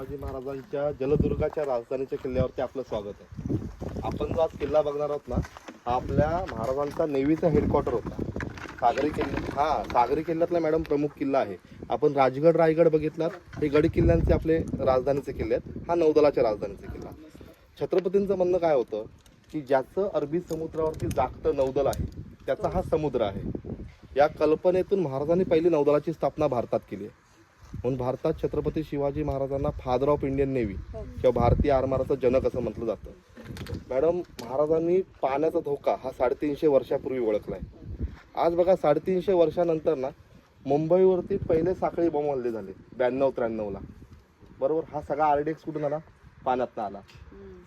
शिवाजी महाराजांच्या जलदुर्गाच्या राजधानीच्या किल्ल्यावरती आपलं स्वागत आहे. आपण जो आज किल्ला बघणार आहोत ना हा आपल्या महाराजांचा नेव्हीचा हेडक्वार्टर होता. सागरी किल्ला हा सागरी किल्ल्यातला मॅडम प्रमुख किल्ला आहे. आपण राजगड रायगड बघितलात हे गड किल्ल्यांचे आपले राजधानीचे किल्ले आहेत. हा नौदलाच्या राजधानीचे किल्ला. छत्रपतींचं म्हणणं काय होतं की ज्याचं अरबी समुद्रावरती जागतं नौदल आहे त्याचा हा समुद्र आहे. या कल्पनेतून महाराजांनी पहिली नौदलाची स्थापना भारतात केली आहे. म्हणून भारतात छत्रपती शिवाजी महाराजांना फादर ऑफ इंडियन नेव्ही किंवा भारतीय आरमाराचा जनक असं म्हटलं जातं. मॅडम महाराजांनी पाण्याचा धोका हा साडेतीनशे वर्षापूर्वी ओळखलाय. आज बघा साडेतीनशे वर्षानंतर ना मुंबईवरती पहिले साखळी बॉम्ब हल्ले झाले ब्याण्णव त्र्याण्णवला बरोबर? हा सगळा आरडीएक्स कुठून आला? पाण्यातनं आला.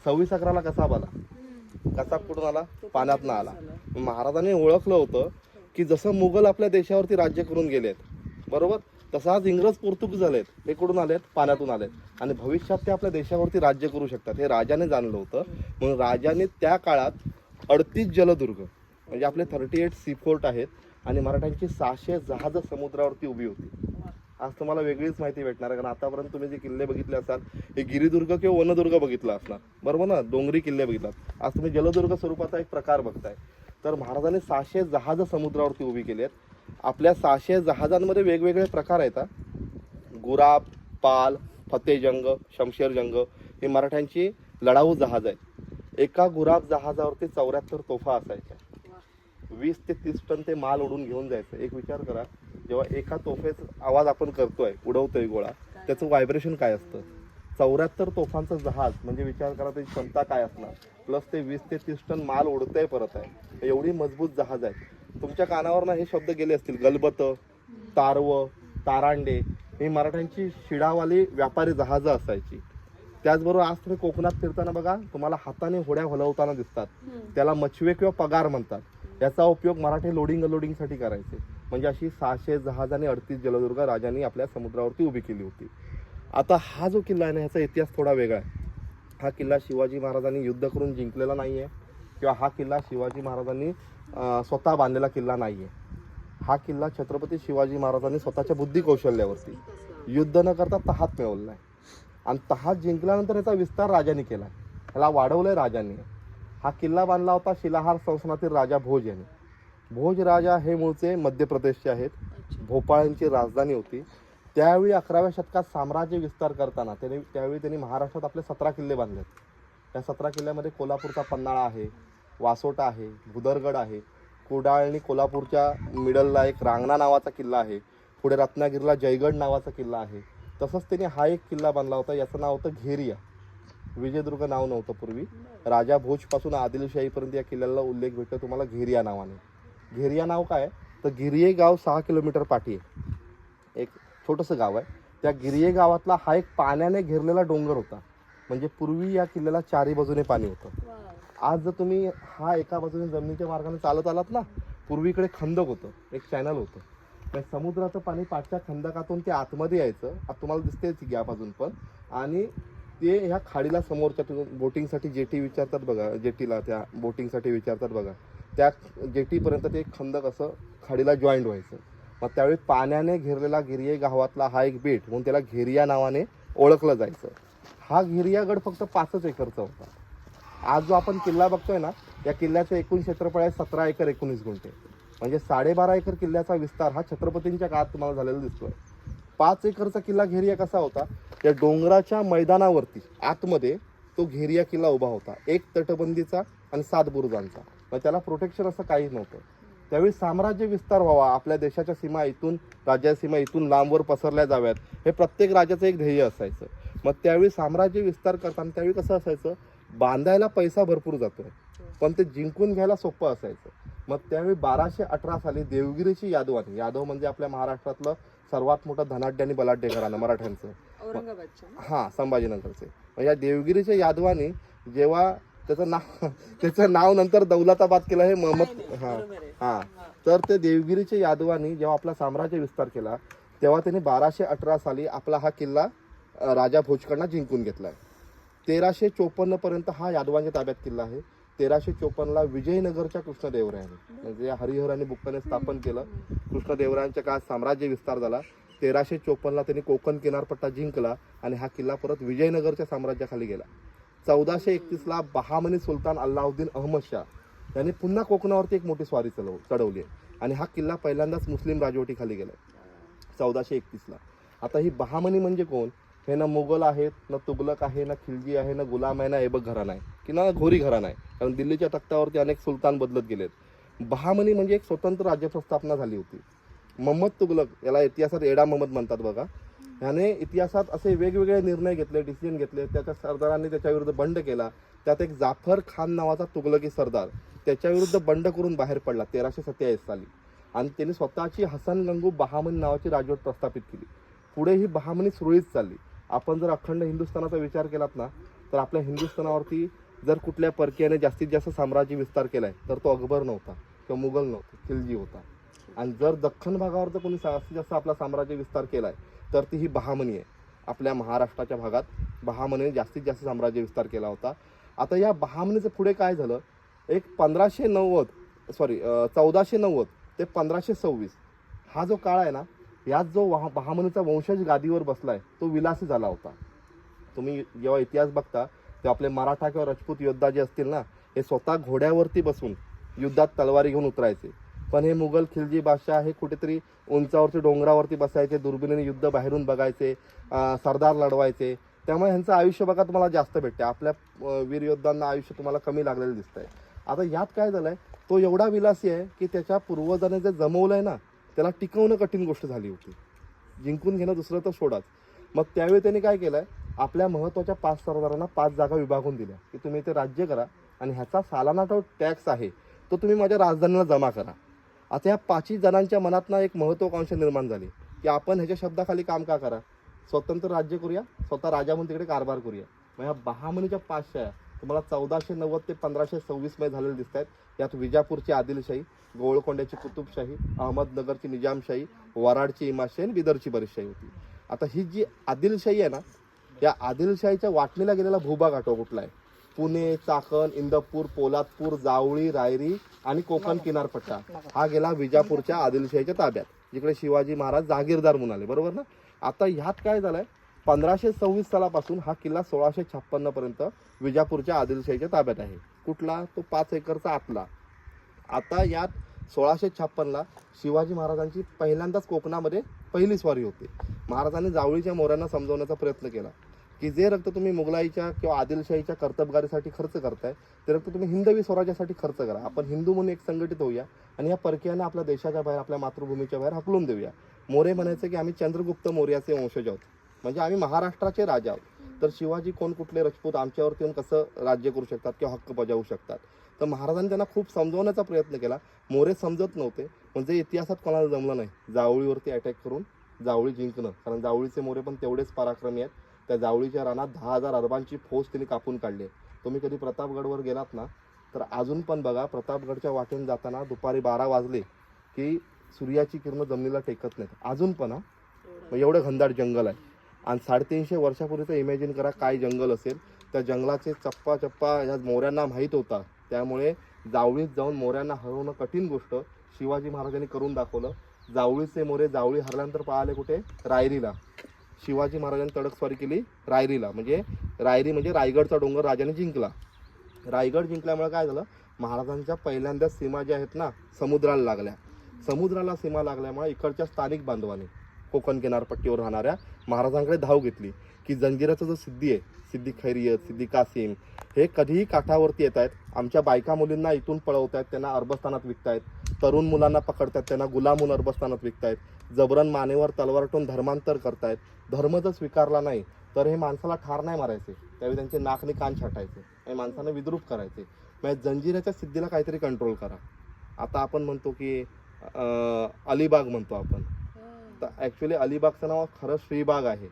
सव्वीस अकराला कसा आला? कसा कुठून आला? पाण्यातनं आला. महाराजांनी ओळखलं होतं की जसं मुघल आपल्या देशावरती राज्य करून गेलेत बरोबर? तसं आज इंग्रज पोर्तुगीज झालेत हे कुठून आलेत पाण्यातून आलेत. आणि भविष्यात ते आपल्या देशावरती राज्य करू शकतात. हे राजाने जाणलं होतं. म्हणून राजाने त्या काळात अडतीस जलदुर्ग म्हणजे आपले थर्टी एट सी फोर्ट आहेत आणि मराठ्यांची सहाशे जहाजं समुद्रावरती उभी होती. आज तुम्हाला वेगळीच माहिती भेटणार आहे कारण आतापर्यंत तुम्ही जे किल्ले बघितले असाल हे गिरिदुर्ग किंवा वनदुर्ग बघितला असणार. बरोबर ना? डोंगरी किल्ले बघितलात. आज तुम्ही जलदुर्ग स्वरूपाचा एक प्रकार बघताय. तर महाराजांनी सहाशे जहाजं समुद्रावरती उभी केली आहेत आपल्या सहाशे जहाजांमध्ये वेगवेगळे प्रकार आहेत गुराब पाल फतेजंग शमशेरजंग हे मराठ्यांची लढाऊ जहाज आहेत. एका गुराब जहाजावरती चौऱ्याहत्तर तोफा असायच्या. वीस ते तीस टन ते माल ओढून घेऊन जायचं. एक विचार करा जेव्हा एका तोफेचा आवाज आपण करतोय उडवतोय गोळा त्याचं व्हायब्रेशन काय असतं? चौऱ्याहत्तर तोफांचं जहाज म्हणजे विचार करा त्याची क्षमता काय असणार? प्लस ते वीस ते तीस टन माल ओढतंय परत आहे. एवढी मजबूत जहाज आहे. तुमच्या कानावर ना हे शब्द गेले असतील. गलबत तारव तारांडे. ही मराठ्यांची शिडावाली व्यापारी जहाजं असायची. त्याचबरोबर आज तुम्ही कोकणात फिरताना बघा तुम्हाला हाताने होड्या हलवताना दिसतात. त्याला मचवे किंवा पगार म्हणतात. याचा उपयोग मराठी लोडिंग अनलोडिंगसाठी करायचे. म्हणजे अशी सहाशे जहाज आणि अडतीस जलदुर्ग राजांनी आपल्या समुद्रावरती उभी केली होती. आता हा जो किल्ला आहे ना ह्याचा इतिहास थोडा वेगळा आहे. हा किल्ला शिवाजी महाराजांनी युद्ध करून जिंकलेला नाही आहे किंवा हा किल्ला शिवाजी महाराजांनी स्वतः बांधलेला किल्ला नाही आहे हा किल्ला छत्रपती शिवाजी महाराजांनी स्वतःच्या बुद्धी कौशल्यावरती युद्ध न करता तहात मिळवलेला आहे आणि तहात जिंकल्यानंतर याचा विस्तार राजांनी केला ह्याला वाढवलंय राजांनी. हा किल्ला बांधला होता शिलाहार संस्थानातील राजा भोज यांनी. भोज राजा हे मूळचे मध्य प्रदेशचे आहेत. भोपाळ यांची राजधानी होती. त्यावेळी अकराव्या शतकात साम्राज्य विस्तार करताना त्यांनी त्यावेळी त्यांनी महाराष्ट्रात आपले सतरा किल्ले बांधलेत. त्या सतरा किल्ल्यामध्ये कोल्हापूरचा पन्हाळा आहे. वासोटा आहे भुदरगड आहे कुडाळ आणि कोल्हापूरच्या मिडलला एक रांगणा नावाचा किल्ला आहे. पुढे रत्नागिरीला जयगड नावाचा किल्ला आहे. तसंच त्यांनी हा एक किल्ला बांधला होता याचं नाव होतं घेरिया. विजयदुर्ग नाव नव्हतं पूर्वी. राजा भोजपासून आदिलशाहीपर्यंत या किल्ल्याला उल्लेख भेटतो तुम्हाला घेरिया नावाने. घेरिया नाव काय? तर गिरिये गाव सहा किलोमीटर पाठी आहे. एक छोटंसं गाव आहे. त्या गिरिये गावातला हा एक पाण्याने घेरलेला डोंगर होता. म्हणजे पूर्वी या किल्ल्याला चारी बाजूने पाणी होतं. आज जर तुम्ही हा एका बाजूने जमिनीच्या मार्गाने चालत आलात ना पूर्वीकडे खंदक होतं एक चॅनल होतं. त्या समुद्राचं पाणी पाठच्या खंदकातून ते आतमध्ये यायचं. आता तुम्हाला दिसतेच या बाजून पण. आणि ते ह्या खाडीला समोरच्या बोटिंगसाठी जेटी विचारतात बघा जेटीला त्या बोटिंगसाठी विचारतात बघा. त्या जेटीपर्यंत ते एक खंदक असं खाडीला जॉईंट व्हायचं. मग त्यावेळी पाण्याने घेरलेला गिरिये गावातला हा एक बेट म्हणून त्याला घेरिया नावाने ओळखलं जायचं. हा घेरियागड फक्त पाचच एकरचा होता. आज जो आपण किल्ला बघतोय ना या किल्ल्याचं एकूण क्षेत्रफळ आहे सतरा एकर एकोणीस गुंठे. म्हणजे साडेबारा एकर किल्ल्याचा विस्तार हा छत्रपतींच्या काळात तुम्हाला झालेला दिसतोय. पाच एकरचा किल्ला घेरिया कसा होता? या डोंगराच्या मैदानावरती आतमध्ये तो घेरिया किल्ला उभा होता. एक तटबंदीचा आणि सात बुरुजांचा. मग त्याला प्रोटेक्शन असं काहीच नव्हतं. त्यावेळी साम्राज्य विस्तार व्हावा आपल्या देशाच्या सीमा इथून राज्याच्या सीमा इथून लांबवर पसरल्या जाव्यात हे प्रत्येक राज्याचं एक ध्येय असायचं. मग त्यावेळी साम्राज्य विस्तार करताना त्यावेळी कसं असायचं? बांधायला पैसा भरपूर जातोय. पण ते जिंकून घ्यायला सोपं असायचं. मग त्यावेळी बाराशे अठरा साली देवगिरीची यादवानी यादव म्हणजे आपल्या महाराष्ट्रातलं सर्वात मोठं धनाढ्य आणि बलाढ्य घराणं मराठ्यांचं. हा संभाजीनगरचे. या देवगिरीच्या यादवानी जेव्हा त्याचं नाव त्याचं नाव नंतर दौलताबाद केलं हे महम्मद हा आहे. हा. तर ते देवगिरीच्या यादवानी जेव्हा आपला साम्राज्य विस्तार केला तेव्हा त्यांनी बाराशे अठरा साली आपला हा किल्ला राजा भोजकडनं जिंकून घेतला तेराशे चोपन्न पर्यंत हा यादवांच्या ताब्यात किल्ला आहे. तेराशे चोपन्नला विजयनगरच्या कृष्णदेवरायाने म्हणजे हरिहर आणि बुक्काने स्थापन केलं. कृष्णदेवरायांच्या काळात साम्राज्य विस्तार झाला. तेराशे चोपन्नला त्यांनी कोकण किनारपट्टा जिंकला आणि हा किल्ला परत विजयनगरच्या साम्राज्याखाली गेला. चौदाशे एकतीसला बहामनी सुलतान अल्लाउद्दीन अहमद शाह यांनी पुन्हा कोकणावरती एक मोठी स्वारी चढव चढवली आहे. आणि हा किल्ला पहिल्यांदाच मुस्लिम राजवटीखाली गेला चौदाशे एकतीसला. आता ही बहामनी म्हणजे कोण? हे ना मुघल आहेत ना तुगलक आहे ना खिलजी आहे ना गुलाम आहे ना ऐबक घराणा आहे. की ना घोरी घराणा आहे. कारण दिल्लीच्या तख्तावरती अनेक सुलतान बदलत गेलेत. बहामनी म्हणजे एक स्वतंत्र राज्याची स्थापना झाली होती. मोहम्मद तुगलक याला इतिहासात एडा मोहम्मद म्हणतात बघा. ह्याने इतिहासात असे वेगवेगळे निर्णय घेतले डिसिजन घेतले. त्याच्या सरदारांनी त्याच्याविरुद्ध बंड केला. त्यात एक जाफर खान नावाचा तुगलकी सरदार त्याच्याविरुद्ध बंड करून बाहेर पडला तेराशे सत्तेचाळीस साली. आणि त्यांनी स्वतःची हसन गंगू बहामनी नावाची राजवट प्रस्थापित केली. पुढे ही बहामनी सुरळीत चालली. आपण जर अखंड हिंदुस्थानाचा विचार केलात ना तर आपल्या हिंदुस्थानावरती जर कुठल्या परकीयाने जास्तीत जास्त साम्राज्य विस्तार केलाय तर तो अकबर नव्हता किंवा मुघल नव्हता खिलजी होता. आणि जर दख्खन भागावर जर कोणी जास्तीत जास्त आपला साम्राज्य विस्तार केलाय तर ती ही बहामनी आहे. आपल्या महाराष्ट्राच्या भागात बहामनीने जास्तीत जास्त साम्राज्य विस्तार केला होता. आता या बहामनीचं पुढे काय झालं? एक पंधराशे नव्वद सॉरी चौदाशे नव्वद ते पंधराशे सव्वीस हा जो काळ आहे ना यात जो वहा बहामनीचा वंशज गादीवर बसलाय तो विलासी झाला होता. तुम्ही जेव्हा इतिहास बघता तेव्हा आपले मराठा किंवा राजपूत योद्धा जे असतील ना हे स्वतः घोड्यावरती बसून युद्धात तलवारी घेऊन उतरायचे. पण हे मुघल खिलजी बादशाह हे कुठेतरी उंचावरती डोंगरावरती बसायचे दुर्बिणीने युद्ध बाहेरून बघायचे सरदार लढवायचे. त्यामुळे ह्यांचं आयुष्य बघा तुम्हाला जास्त भेटते आपल्या वीर योद्धांना आयुष्य तुम्हाला कमी लागलेलं दिसतंय. आता यात काय झालंय तो एवढा विलासी आहे की त्याच्या पूर्वजाने जे जमवलं आहे ना त्याला टिकवणं कठीण गोष्ट झाली होती. जिंकून घेणं दुसरं तर सोडाच. मग त्यावेळी त्यांनी काय केलंय? आपल्या महत्त्वाच्या पाच सरदारांना पाच जागा विभागून दिल्या. की तुम्ही ते राज्य करा आणि ह्याचा सालाना जो टॅक्स आहे तो तुम्ही माझ्या राजधानीला जमा करा. आता ह्या पाचही जणांच्या मनातनं एक महत्त्वाकांक्षा निर्माण झाली. की आपण ह्याच्या शब्दाखाली काम का करा? स्वतंत्र राज्य करूया स्वतः राजा म्हणून तिकडे कारभार करूया. मग ह्या बहामनीच्या पाचशा तुम्हाला चौदाशे नव्वद ते पंधराशे सव्वीसमध्ये झालेले दिसत आहेत. यात विजापूरची आदिलशाही गोवळकोंड्याची कुतुबशाही अहमदनगरची निजामशाही वराडची इमाशाही आणि बिदरची बरीचशाही होती. आता ही जी आदिलशाही आहे ना या आदिलशाहीच्या वाटणीला गेलेला भूभाग आठवा कुठला आहे? पुणे चाकण इंदपूर पोलादपूर जावळी रायरी आणि कोकण किनारपट्टा. हा गेला विजापूरच्या आदिलशाहीच्या ताब्यात जिकडे शिवाजी महाराज जहागीरदार म्हणून आले. बरोबर ना? आता ह्यात काय झालंय? पंधराशे सव्वीस सालापासून हा किल्ला सोळाशे छप्पन्न पर्यंत विजापूरच्या आदिलशाहीच्या ताब्यात आहे. कुठला? तो पाच एकरचा आतला. आता यात सोळाशे छप्पनला शिवाजी महाराजांची पहिल्यांदाच कोकणामध्ये पहिली स्वारी होते. महाराजांनी जावळीच्या मोऱ्यांना समजवण्याचा प्रयत्न केला. की जे रक्त तुम्ही मुघलाईच्या किंवा आदिलशाहीच्या कर्तबगारीसाठी खर्च करताय ते रक्त तुम्ही हिंदवी स्वराज्यासाठी खर्च करा. आपण हिंदू म्हणून एक संघटित होऊया आणि या परकीयांना आपल्या देशाच्या बाहेर आपल्या मातृभूमीच्या बाहेर हकलून देऊया. मोरे म्हणायचं की आम्ही चंद्रगुप्त मौर्याचे वंशज आहोत. म्हणजे आम्ही महाराष्ट्राचे राजा आहोत. तर शिवाजी कोण कुठले राजपूत आमच्यावरती येऊन कसं राज्य करू शकतात किंवा हक्क बजावू शकतात? तर महाराजांनी त्यांना खूप समजवण्याचा प्रयत्न केला. मोरे समजत नव्हते. म्हणजे इतिहासात कोणाला जमलं नाही. जावळीवरती अटॅक करून जावळी जिंकणं. कारण जावळीचे मोरे पण तेवढेच पराक्रमी आहेत. त्या जावळीच्या रानात दहा हजार अरबांची फौज त्यांनी कापून काढली. तुम्ही कधी प्रतापगडवर गेलात ना? तर अजून पण बघा प्रतापगडच्या वाटेने जाताना दुपारी बारा वाजले की सूर्याची किरणं जमिनीला टेकत नाहीत. अजून पण हा. मग एवढं घनदाट जंगल आहे. आणि साडेतीनशे वर्षापूर्वीचं इमॅजिन करा काय जंगल असेल. त्या जंगलाचे चप्पा चप्पा ह्या मोऱ्यांना माहीत होता. त्यामुळे जावळीत जाऊन मोऱ्यांना हरवणं कठीण गोष्ट. शिवाजी महाराजांनी करून दाखवलं. जावळीचे मोरे जावळी हरल्यानंतर पाहिले कुठे? रायरीला. शिवाजी महाराजांनी तडकस्वारी केली रायरीला. म्हणजे रायरी म्हणजे रायगडचा डोंगर राजाने जिंकला. रायगड जिंकल्यामुळे काय झालं? महाराजांच्या पहिल्यांदा सीमा ज्या आहेत ना समुद्राला लागल्या. समुद्राला सीमा लागल्यामुळे इकडच्या स्थानिक बांधवांनी कोकण किनारपट्टीवर राहणाऱ्या महाराजांकडे धाव घेतली की जंजिराचा जो सिद्धी आहे सिद्धी खैरियत सिद्धी कासिम हे कधीही काठावरती येत आहेत आमच्या बायका मुलींना इथून पळवत आहेत त्यांना अरबस्थानात विकतायत. तरुण मुलांना पकडतात त्यांना गुलामून अरबस्थानात विकतायत. जबरन मानेवर तलवारटून धर्मांतर करतायत. धर्म जर स्वीकारला नाही तर हे माणसाला ठार नाही मारायचे. त्यावेळी त्यांचे नाकने कान छाटायचे. आणि माणसाने विद्रूप करायचे. म्हणजे जंजिराच्या सिद्धीला काहीतरी कंट्रोल करा. आता आपण म्हणतो की अलिबाग म्हणतो आपण. आता ॲक्च्युली अलिबागचं नाव खरं श्रीबाग आहे.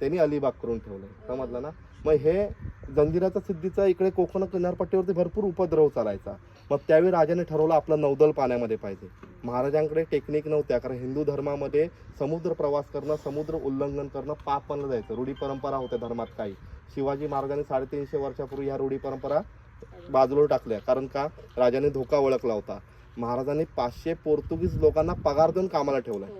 त्यांनी अलिबाग करून ठेवलंय. समजलं ना? मग हे जंजिराचा सिद्धीचा इकडे कोकण किनारपट्टीवरती भरपूर उपद्रव चालायचा. मग त्यावेळी राजाने ठरवलं आपलं नौदल पाण्यामध्ये पाहिजे. महाराजांकडे टेक्निक नव्हत्या कारण हिंदू धर्मामध्ये समुद्र प्रवास करणं समुद्र उल्लंघन करणं पाप मानलं जायचं. रूढी परंपरा होत्या धर्मात काही. शिवाजी महाराजांनी साडेतीनशे वर्षापूर्वी ह्या रूढी परंपरा बाजूला टाकल्या. कारण का? राजाने धोका ओळखला होता. महाराजांनी पाचशे पोर्तुगीज लोकांना पगार देऊन कामाला ठेवलाय.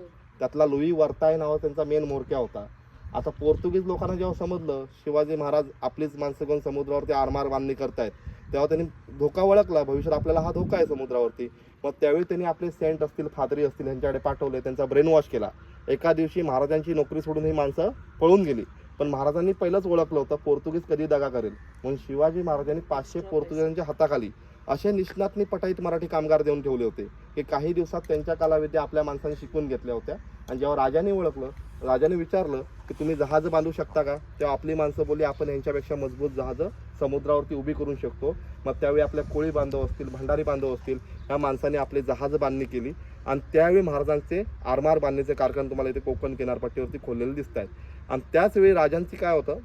त्यातला लुई वर्ताय नावा त्यांचा मेन मोरक्या होता. आता पोर्तुगीज लोकांना जेव्हा समजलं शिवाजी महाराज आपलीच माणसं घेऊन समुद्रावरती आरमार बांधणी करतायत तेव्हा त्यांनी धोका ओळखला. भविष्यात आपल्याला हा धोका आहे समुद्रावरती. मग त्यावेळी त्यांनी आपले सेंट असतील फादरी असतील यांच्याकडे पाठवले त्यांचा ब्रेन वॉश केला. एका दिवशी महाराजांची नोकरी सोडून ही माणसं पळून गेली. पण महाराजांनी पहिलंच ओळखलं होतं पोर्तुगीज कधी दगा करेल? म्हणून शिवाजी महाराजांनी पाचशे पोर्तुगीजांच्या हाताखाली असे निष्णातनी पटाईत मराठी कामगार देऊन ठेवले होते की काही दिवसात त्यांच्या कलाविद्या आपल्या माणसांनी शिकून घेतल्या होत्या. आणि जेव्हा राजाने ओळखलं राजाने विचारलं की तुम्ही जहाज बांधू शकता का? तेव्हा आपली माणसं बोलली आपण यांच्यापेक्षा मजबूत जहाजं समुद्रावरती उभी करू शकतो. मग त्यावेळी आपल्या कोळी बांधव असतील भंडारी बांधव असतील या माणसाने आपली जहाज बांधणी केली. आणि त्यावेळी महाराजांचे आरमार बांधणीचे कारखाने तुम्हाला इथे कोकण किनारपट्टीवरती खोललेले दिसत आहेत. आणि त्याचवेळी राजांची काय होतं?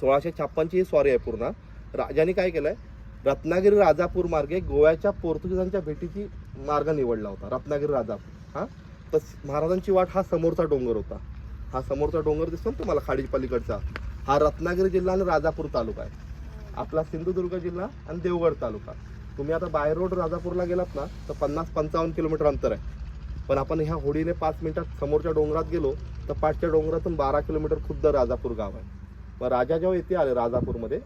सोळाशे छप्पनची ही स्वारी आहे पूर्ण. राजाने काय केलं आहे रत्नागिरी राजापूर मार्गे गोव्याच्या पोर्तुगीजांच्या भेटीची मार्ग निवडला होता. रत्नागिरी राजापूर. हा? तर महाराजांची वाट हा समोरचा डोंगर होता. हा समोरचा डोंगर दिसतो ना तुम्हाला खाडी पलीकडचा. हा रत्नागिरी जिल्हा आणि राजापूर तालुका आहे. आपला सिंधुदुर्ग जिल्हा आणि देवगड तालुका. तुम्ही आता बाय रोड राजापूरला गेलात ना तर पन्नास पंचावन्न किलोमीटर अंतर आहे. पण आपण ह्या होडीने पाच मिनिटात समोरच्या डोंगरात गेलो तर पाचच्या डोंगरातून बारा किलोमीटर खुद्द राजापूर गाव आहे. मग राजा जेव्हा इथे आले राजापूरमध्ये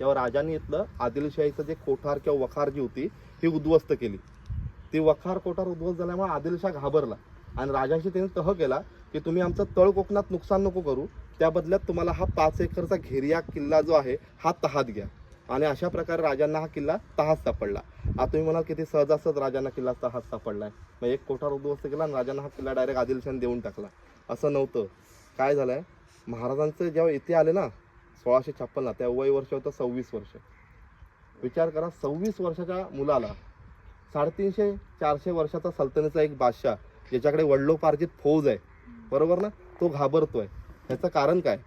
तेव्हा राजाने इथलं आदिलशाहीचं जे कोठार किंवा वखार जी होती ही उद्ध्वस्त केली. ती वखार कोठार उद्ध्वस्त झाल्यामुळे आदिलशाह घाबरला. आणि राजाशी त्याने तह केला की तुम्ही आमचं तळ कोकणात नुकसान नको करू. त्या बदल्यात तुम्हाला हा पाच एकरचा घेरिया किल्ला जो आहे हा तहात घ्या. आणि अशा प्रकारे राजांना हा किल्ला तहात सापडला. आता तुम्ही म्हणाल किती सहजासहज राजांना किल्ला तहात आहे मग एक कोठार उद्ध्वस्त केला आणि राजांना हा किल्ला डायरेक्ट आदिलशाह देऊन टाकला. असं नव्हतं. काय झालं आहे महाराजांचं जेव्हा इथे आले ना सोळाशे छप्पन्न त्या वय वर्ष होतं सव्वीस वर्ष. विचार करा सव्वीस वर्षाच्या मुलाला साडेतीनशे चारशे वर्षाचा सल्तनतीचा एक बादशाह ज्याच्याकडे वडलोपार्जित फौज आहे बरोबर ना? तो घाबरतोय. ह्याचं कारण काय?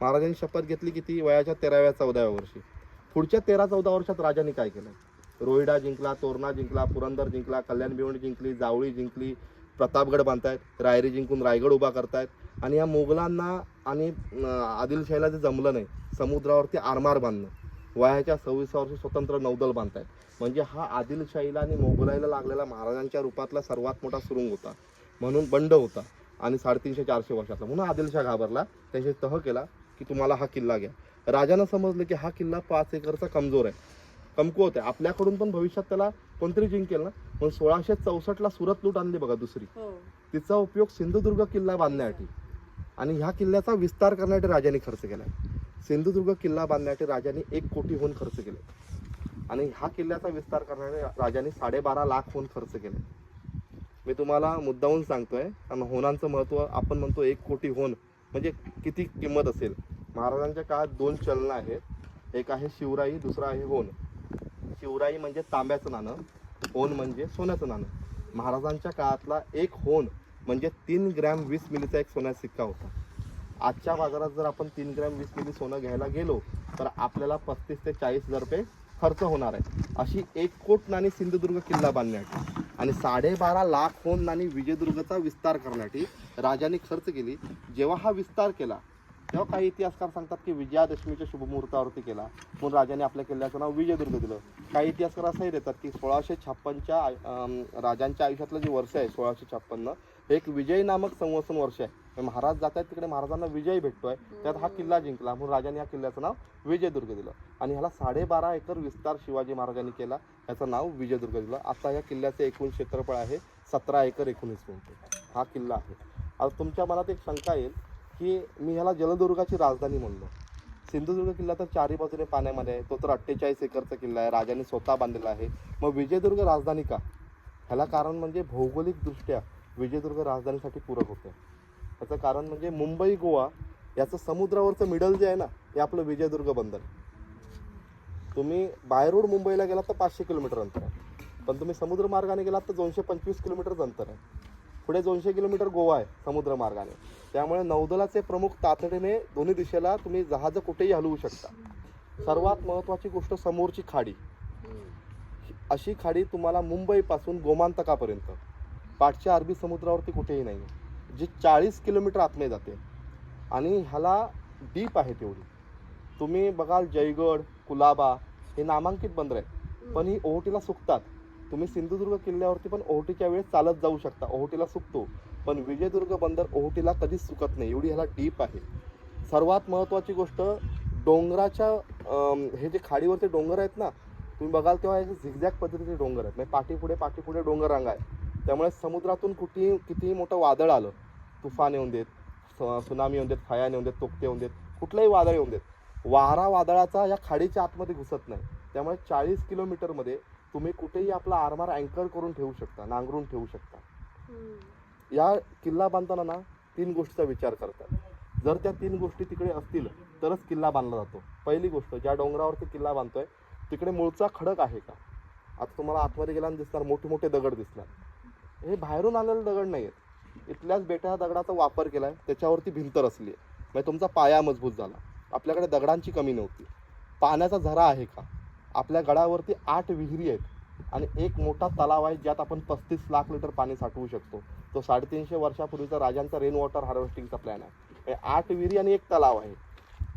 महाराजांनी शपथ घेतली किती वयाच्या तेराव्या चौदाव्या वर्षी. पुढच्या तेरा चौदा वर्षात राजांनी काय केलं? रोहिडा जिंकला तोरणा जिंकला पुरंदर जिंकला कल्याण भिवंडी जिंकली जावळी जिंकली प्रतापगड बांधतायत रायरी जिंकून रायगड उभा करतायत. आणि या मोगलांना आणि आदिलशाहीला जे जमलं नाही समुद्रावरती आरमार बांधणं वयाच्या सव्वीस वर्षी स्वतंत्र नौदल बांधतायत. म्हणजे हा आदिलशाहीला आणि मोगलाईला लागलेला महाराजांच्या रूपातला सर्वात मोठा सुरुंग होता. म्हणून बंड होता आणि साडेतीनशे चारशे वर्षाचा. म्हणून आदिलशाह घाबरला त्याचे तह केला की तुम्हाला हा किल्ला घ्या. राजानं समजलं की हा किल्ला पाच एकरचा कमजोर आहे. कमकुवत आहे. आपल्याकडून पण भविष्यात त्याला कोणतरी जिंकेल ना? म्हणून सोळाशे चौसष्टला सुरत लूट आणली बघा दुसरी. हो. तिचा उपयोग सिंधुदुर्ग किल्ला बांधण्यासाठी. आणि ह्या किल्ल्याचा विस्तार करण्यासाठी राजाने खर्च केला सिंधुदुर्ग किल्ला बांधण्यासाठी राजाने एक कोटीहून खर्च केले. आणि ह्या किल्ल्याचा विस्तार करण्यासाठी राजाने साडेबारा लाखहून खर्च केले. मी तुम्हाला मुद्दाहून सांगतोय कारण होनांचं महत्त्व आपण म्हणतो एक कोटी होन म्हणजे किती किंमत असेल. महाराजांच्या काळात दोन चलनं आहेत. एक आहे शिवराई दुसरं आहे होन शिवराई म्हणजे तांब्याचं नाणं होन म्हणजे सोन्याचं नाणं. महाराजांच्या काळातला एक होन म्हणजे तीन ग्रॅम वीस मिलीचा एक सोन्याचा सिक्का होता. आजच्या बाजारात जर आपण तीन ग्रॅम वीस मिली सोनं घ्यायला गेलो तर आपल्याला पस्तीस ते चाळीस हजार रुपये खर्च होणार आहे. अशी एक कोट नाणी सिंधुदुर्ग किल्ला बांधण्यासाठी आणि साडेबारा लाख होऊन नाणी विजयदुर्गचा विस्तार करण्यासाठी राजाने खर्च केली. जेव्हा हा विस्तार केला तेव्हा काही इतिहासकार सांगतात की विजयादशमीच्या शुभमुहूर्तावरती केला. म्हणून राजाने आपल्या किल्ल्याचं नाव विजयदुर्ग दिलं. काही इतिहासकार असंही देतात की सोळाशे छप्पनच्या राजांच्या आयुष्यातलं जे वर्ष आहे सोळाशे छप्पन्न हे एक विजय नामक संवसन वर्ष आहे. महाराज जात आहेत तिकडे महाराजांना विजय भेटतोय. त्यात हा किल्ला जिंकला. म्हणून राजाने या किल्ल्याचं नाव विजयदुर्ग दिलं. आणि ह्याला साडेबारा एकर विस्तार शिवाजी महाराजांनी केला. याचं नाव विजयदुर्ग दिलं. आता या किल्ल्याचं एकूण क्षेत्रफळ आहे सतरा एकर एकोणीस गुंठे. हा किल्ला आहे. आता तुमच्या मनात एक शंका येईल की मी ह्याला जलदुर्गाची राजधानी म्हणलो. सिंधुदुर्ग किल्ला तर चारी बाजूने पाण्यामध्ये आहे. तो तर अठ्ठेचाळीस एकरचा किल्ला आहे. राजाने स्वतः बांधलेला आहे. मग विजयदुर्ग राजधानी का? ह्याला कारण म्हणजे भौगोलिकदृष्ट्या विजयदुर्ग राजधानीसाठी पूरक होतं. त्याचं कारण म्हणजे मुंबई गोवा याचं समुद्रावरचं मिडल जे आहे ना हे आपलं विजयदुर्ग बंदर तुम्ही बायरोड मुंबईला गेलात तर पाचशे किलोमीटर अंतर आहे. पण तुम्ही समुद्रमार्गाने गेलात तर दोनशे पंचवीस किलोमीटरच अंतर आहे. पुढे दोनशे किलोमीटर गोवा आहे समुद्र मार्गाने त्यामुळे नौदलाचे प्रमुख तातडीने दोन्ही दिशेला तुम्ही जहाज कुठेही हलवू शकता. सर्वात महत्त्वाची गोष्ट समोरची खाडी. अशी खाडी तुम्हाला मुंबईपासून गोमांतकापर्यंत पाठच्या अरबी समुद्रावरती कुठेही नाही जी चाळीस किलोमीटर आतमध्ये जाते. आणि ह्याला डीप आहे तेवढी. तुम्ही बघाल जयगड कुलाबा हे नामांकित बंदर आहेत. पण ही ओहोटीला सुकतात. तुम्ही सिंधुदुर्ग किल्ल्यावरती पण ओहोटीच्या वेळेस चालत जाऊ शकता. ओहोटीला सुकतो पण विजयदुर्ग बंदर ओहोटीला कधीच सुकत नाही. एवढी ह्याला डीप आहे. सर्वात महत्त्वाची गोष्ट डोंगराच्या हे जे खाडीवरचे डोंगर आहेत ना तुम्ही बघाल तेव्हा हे झिगझॅग पद्धतीचे डोंगर आहेत. म्हणजे पाठीपुढे पाठीपुढे डोंगर रांग आहे त्यामुळे समुद्रातून कुठेही कितीही मोठं वादळ आलं तुफान येऊन देत स- सुनामी येऊन देत फयान येऊन देत तोक्ते येऊन देत कुठलंही वादळ येऊन देत वारा वादळाचा या खाडीच्या आतमध्ये घुसत नाही. त्यामुळे चाळीस किलोमीटरमध्ये तुम्ही कुठेही आपला आरमार अँकर करून ठेवू शकता नांगरून ठेवू शकता. या किल्ला बांधताना ना तीन गोष्टीचा विचार करतात. जर त्या तीन गोष्टी तिकडे असतील तरच किल्ला बांधला जातो. पहिली गोष्ट ज्या डोंगरावरती किल्ला बांधतोय तिकडे मूळचा खडक आहे का? आता तुम्हाला आतमध्ये गेल्यानं दिसणार मोठे मोठे दगड दिसणार. हे बाहेरून आलेले दगड नाही आहेत इथल्याच बेट्या दगडाचा वापर केला आहे त्याच्यावरती भिंत रचली आहे म्हणजे तुमचा पाया मजबूत झाला. आपल्याकडे दगडांची कमी नव्हती. पाण्याचा झरा आहे का? आपल्या गडावरती आठ विहिरी आहेत आणि एक मोठा तलाव आहे ज्यात आपण पस्तीस लाख लिटर पाणी साठवू शकतो. तो साडेतीनशे वर्षापूर्वीचा राजांचा रेन वॉटर हार्वेस्टिंगचा प्लॅन आहे. हे आठ विहिरी आणि एक तलाव आहे.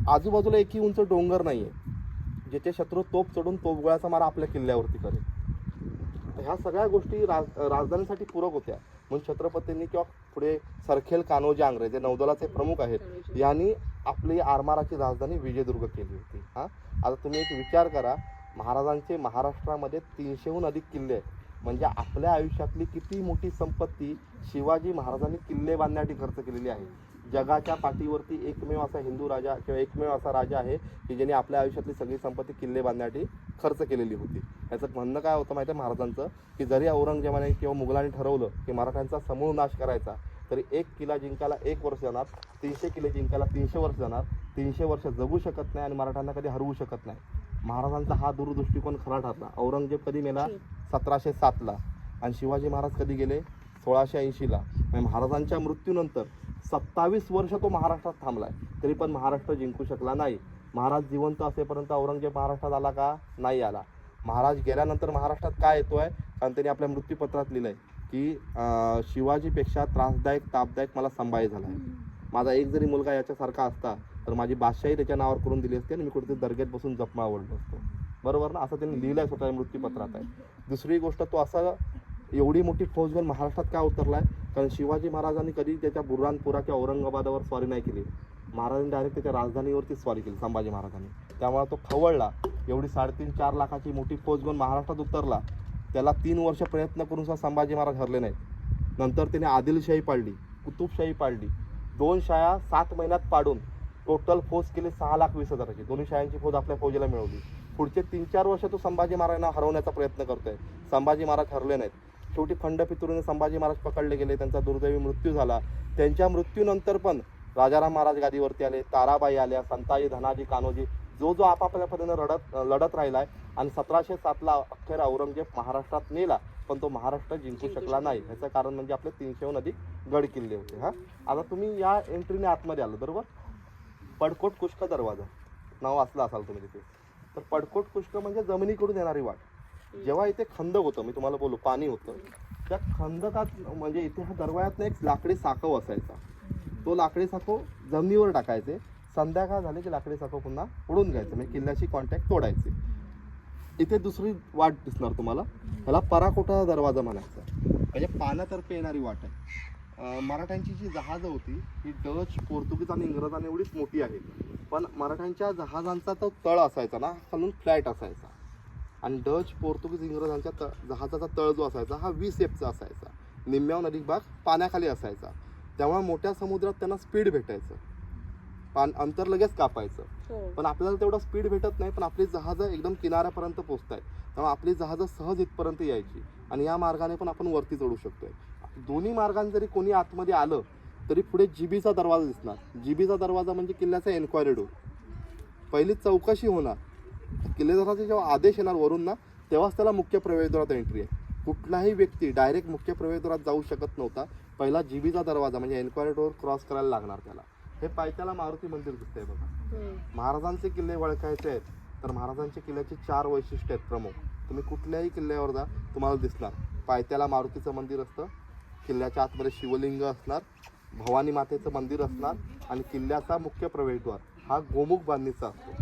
आजूबाजूला एकही उंच डोंगर नाही आहे ज्याचे शत्रू तोप चढून तोपगोळ्याचा मारा आपल्या किल्ल्यावरती करेल. ह्या सगळ्या गोष्टी राज राजधानीसाठी पूरक होत्या. म्हणून छत्रपतींनी किंवा पुढे सरखेल कान्होजी आंग्रे जे नौदलाचे प्रमुख आहेत यांनी आपली आरमाराची राजधानी विजयदुर्ग केली होती. हां? आता तुम्ही एक विचार करा. महाराजांचे महाराष्ट्रामध्ये तीनशेहून अधिक किल्ले आहेत. म्हणजे आपल्या आयुष्यातली किती मोठी संपत्ती शिवाजी महाराजांनी किल्ले बांधण्यासाठी खर्च केलेली आहे. जगाच्या पाठीवरती एकमेव असा हिंदू राजा किंवा एकमेव असा राजा आहे की ज्याने आपल्या आयुष्यातली सगळी संपत्ती किल्ले बांधण्यासाठी खर्च केलेली होती. याचं म्हणणं काय होतं माहिती आहे महाराजांचं? की जरी औरंगजेबाने किंवा मुघलांनी ठरवलं की मराठ्यांचा समूळ नाश करायचा तरी एक किल्ला जिंकायला एक वर्ष जाणार तीनशे किल्ले जिंकायला तीनशे वर्ष जाणार तीनशे वर्ष जगू शकत नाही आणि मराठ्यांना कधी हरवू शकत नाही. महाराजांचा हा दूरदृष्टिकोन खरा ठरला. औरंगजेब कधी मेला? सतराशे सातला. आणि शिवाजी महाराज कधी गेले? सोळाशे ऐंशीला. म्हणजे महाराजांच्या मृत्यूनंतर सत्तावीस वर्ष तो महाराष्ट्रात थांबलाय. तरी पण महाराष्ट्र जिंकू शकला नाही. महाराज जिवंत असेपर्यंत औरंगजेब महाराष्ट्रात आला का? नाही आला. महाराज गेल्यानंतर महाराष्ट्रात काय येतोय? कारण त्यांनी आपल्या मृत्यूपत्रात लिहिलंय की अं, शिवाजीपेक्षा त्रासदायक तापदायक मला संभाजी झाला आहे माझा एक जरी मुलगा याच्यासारखा असता तर माझी बादशाही त्याच्या नावावर करून दिली असते आणि मी कुठेतरी दर्ग्यात बसून जपमा आवडलो असतो. बरोबर ना? असं त्यांनी आहे स्वतः मृत्यूपत्रात आहे. दुसरी गोष्ट तो असा एवढी मोठी फौज घेऊन महाराष्ट्रात का आहे कारण शिवाजी महाराजांनी कधी त्याच्या बुरहानपुरा किंवा औरंगाबादावर स्वारी नाही केली. महाराजांनी डायरेक्ट त्याच्या राजधानीवरती स्वारी केली संभाजी महाराजांनी. त्यामुळे तो खवळला. एवढी साडेतीन चार लाखाची मोठी फौज घेऊन महाराष्ट्रात उतरला. त्याला तीन वर्ष प्रयत्न करून सुद्धा संभाजी महाराज हरले नाहीत. नंतर त्याने आदिलशाही पाडली कुतुबशाही पाडली. दोन शाळा सात महिन्यात पाडून टोटल फौज केली सहा लाख वीस हजाराची. दोन्ही शाळांची फौज आपल्या फौजेला मिळवली. पुढचे तीन चार वर्ष तो संभाजी महाराजांना हरवण्याचा प्रयत्न करतोय. संभाजी महाराज हरले नाहीत. शेवटी खंड पितृने संभाजी महाराज पकडले गेले. त्यांचा दुर्दैवी मृत्यू झाला. त्यांच्या मृत्यूनंतर पण राजाराम महाराज गादीवरती आले. ताराबाई आल्या. संताजी धनाजी कान्होजी जो जो आपापल्या पद्धतीनं रडत लढत राहिलाय आणि सतराशे सातला अखेर औरंगजेब महाराष्ट्रात नेला पण तो महाराष्ट्र जिंकू शकला नाही. ह्याचं कारण म्हणजे आपले तीनशेहून अधिक गड किल्ले होते. हा? आता तुम्ही या एंट्रीने आतमध्ये आलो बरोबर? पडकोट कुष्क दरवाजा. नाव वाचलं असाल तुम्ही तिथे. तर पडकोट कुष्क म्हणजे जमिनीकडून येणारी वाट. जेव्हा इथे खंदक होतं मी तुम्हाला बोलू पाणी होतं त्या खंदकात म्हणजे इथे हा दरवाजात एक लाकडी साखव असायचा. तो लाकडी साखव जमिनीवर टाकायचे. संध्याकाळ झाली की लाकडी साखव पुन्हा उडून घ्यायचं म्हणजे किल्ल्याशी कॉन्टॅक्ट तोडायचे. इथे दुसरी वाट दिसणार तुम्हाला. ह्याला पराकोटा दरवाजा म्हणायचा. म्हणजे पाण्यातर्फे येणारी वाट आहे. मराठ्यांची जी जहाजं होती ही डच पोर्तुगीज आणि इंग्रजांनी एवढीच मोठी आहे. पण मराठ्यांच्या जहाजांचा तो तळ असायचा ना खालून फ्लॅट असायचा. आणि डच पोर्तुगीज इंग्रजांच्या त जहाजाचा तळ जो असायचा हा वीस एफचा असायचा. निम्म्याहून अधिक भाग पाण्याखाली असायचा. त्यामुळे मोठ्या समुद्रात त्यांना स्पीड भेटायचं. पान अंतर लगेच कापायचं. हो. पण आपल्याला तेवढा स्पीड भेटत नाही पण आपली जहाजं एकदम किनाऱ्यापर्यंत पोहोचत आहेत त्यामुळे आपली जहाजं सहज इथपर्यंत यायची. आणि या मार्गाने पण आपण वरती चढू शकतोय. दोन्ही मार्गाने जरी कोणी आतमध्ये आलं तरी पुढे जिबीचा दरवाजा दिसणार. जिबीचा दरवाजा म्हणजे किल्ल्याचा एन्क्वायरी डोर पहिली चौकशी होणार. किल्लेदाराचे जेव्हा आदेश येणार वरून ना तेव्हाच त्याला मुख्य प्रवेशद्वारात एंट्री आहे. कुठलाही व्यक्ती डायरेक्ट मुख्य प्रवेशद्वारात जाऊ शकत नव्हता. पहिला जिबीचा दरवाजा म्हणजे एन्क्वायरी डोर क्रॉस करायला लागणार त्याला. हे पायथ्याला मारुती मंदिर दिसतंय बघा. महाराजांचे किल्ले ओळखायचे आहेत. तर महाराजांच्या किल्ल्याची चार वैशिष्ट्य आहेत प्रमुख. तुम्ही कुठल्याही किल्ल्यावर जा तुम्हाला दिसणार. पायथ्याला मारुतीचं मंदिर असतं. किल्ल्याच्या आतमध्ये शिवलिंग असणार भवानी मातेचं मंदिर असणार आणि किल्ल्याचा मुख्य प्रवेशद्वार हा गोमुख बांधणीचा असतो.